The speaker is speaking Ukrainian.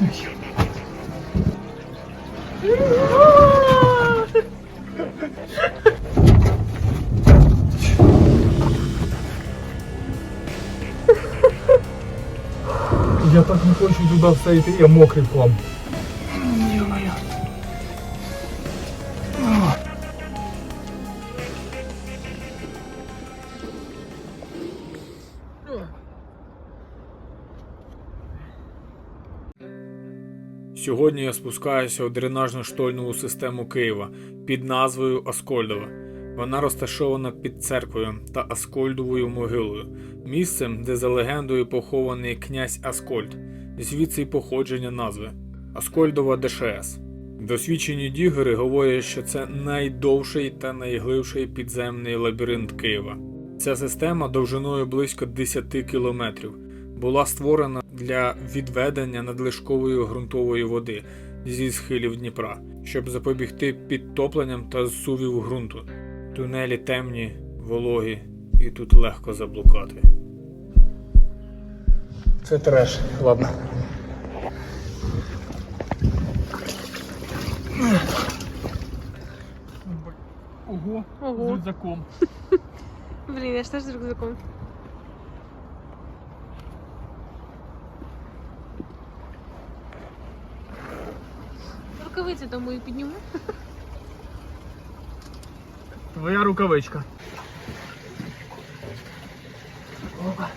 Я так не хочу туди все йти, я мокрий плам. Сьогодні я спускаюся у дренажну штольну систему Києва під назвою Аскольдова. Вона розташована під церквою та Аскольдовою могилою, місцем, де за легендою похований князь Аскольд, звідси й походження назви Аскольдова ДШС. Досвідчені дігери говорять, що це найдовший та найглибший підземний лабіринт Києва. Ця система довжиною близько 10 кілометрів була створена для відведення надлишкової ґрунтової води зі схилів Дніпра, щоб запобігти підтопленням та зсувів ґрунту. Тунелі темні, вологі, і тут легко заблукати. Це треш, ладно. Ого, Ого. рюкзаком. Блін, я ж теж з рюкзаком. Рукавиці тому і підніму. Твоя рукавичка. Опа.